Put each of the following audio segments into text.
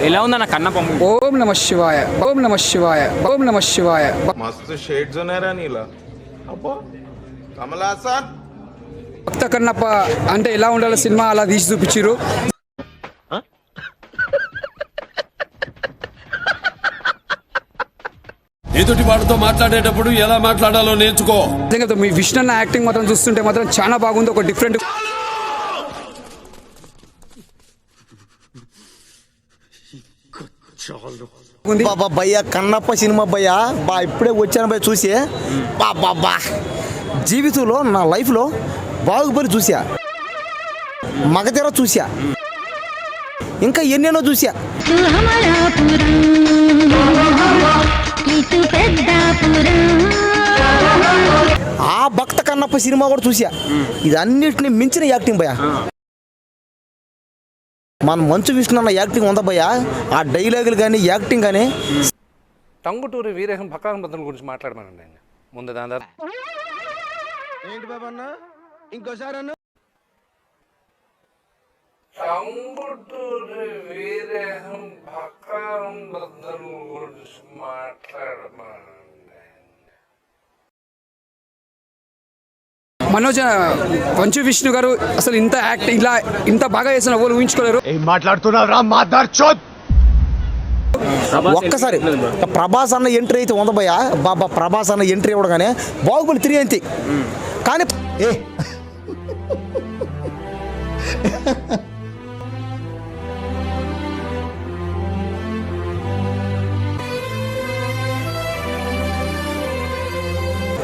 ఎలా ఉందన్న కన్న పొమ్మ ఓం నమ శివాయ ఓం నమ శివాయ ఓం నమ శివాయ. మస్తు షేడ్స్ ఉన్నారా నీలా. అబ్బా కమలాసన్ భక్త కన్నప్ప అంటే ఎలా ఉండాలి సినిమా అలా తీసి చూపించారు ఎదుటి వాడితో మాట్లాడేటప్పుడు ఎలా మాట్లాడాలో నేర్చుకో. మీ విష్ణు యాక్టింగ్ మాత్రం చూస్తుంటే మాత్రం చాలా బాగుంది ఒక డిఫరెంట్ బాబా భయ్య కన్నప్ప సినిమా భయ్య. బా ఇప్పుడే వచ్చాను భయ్య చూసి. బా బా బా. జీవితంలో నా లైఫ్లో బాగుపడి చూసా. మగతెర చూసా. ఇంకా ఎన్నెన్నో చూసా. ఆ భక్త కన్నప్ప సినిమా కూడా చూసా. ఇది అన్నిటిని మించిన యాక్టింగ్ భయ్య. మన మంచు విష్ణు అన్న యాక్టింగ్ ఉందా భయ్య? ఆ డైలాగులు కానీ యాక్టింగ్ కానీ టంగుటూరి వీరేహం భక్కారం బద్దల గురించి మాట్లాడమనండి ఆయన. ముందు దాని ఏంటి బాబా అన్న? ఇంకోసారి అన్న. టంగుటూరి వీరేహం భక్కారం బద్దల గురించి మాట్లాడమనండి. మనోజ్ పంచు విష్ణు గారు అసలు ఇంత యాక్ట్ ఇలా ఇంత బాగా చేసిన ఎవరు ఊహించుకోలేరు. ఒక్కసారి ప్రభాస్ అన్న ఎంట్రీ అయితే ఉంది భయ్య? బాబా ప్రభాస్ అన్న ఎంట్రీ ఇవ్వడగానే బాహుబలి త్రీ అంతే. కానీ ఏ?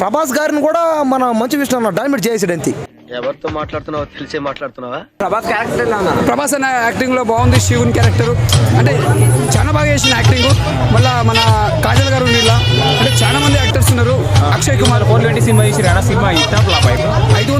ప్రభాస్ గారిని కూడా మన మంచు విష్ణు అన్న డామినేట్ చేసాడు అంతే. ఎవరితో మాట్లాడుతున్నావో తెలిసే మాట్లాడుతున్నావా? ప్రభాస్ అన్న. యాక్టింగ్లో బాగుంది శివుని క్యారెక్టర్ అంటే చాలా బాగా చేసిన యాక్టింగ్ మళ్ళా మన కాజల్ గారు ఇలా. అంటే చాలా మంది యాక్టర్స్ ఉన్నారు. అక్షయ్ కుమార్. ఫోర్ ట్వంటీ సినిమా రానా సినిమా ఇట్లా ఫ్లాప్ అయిపోయింది ఐదు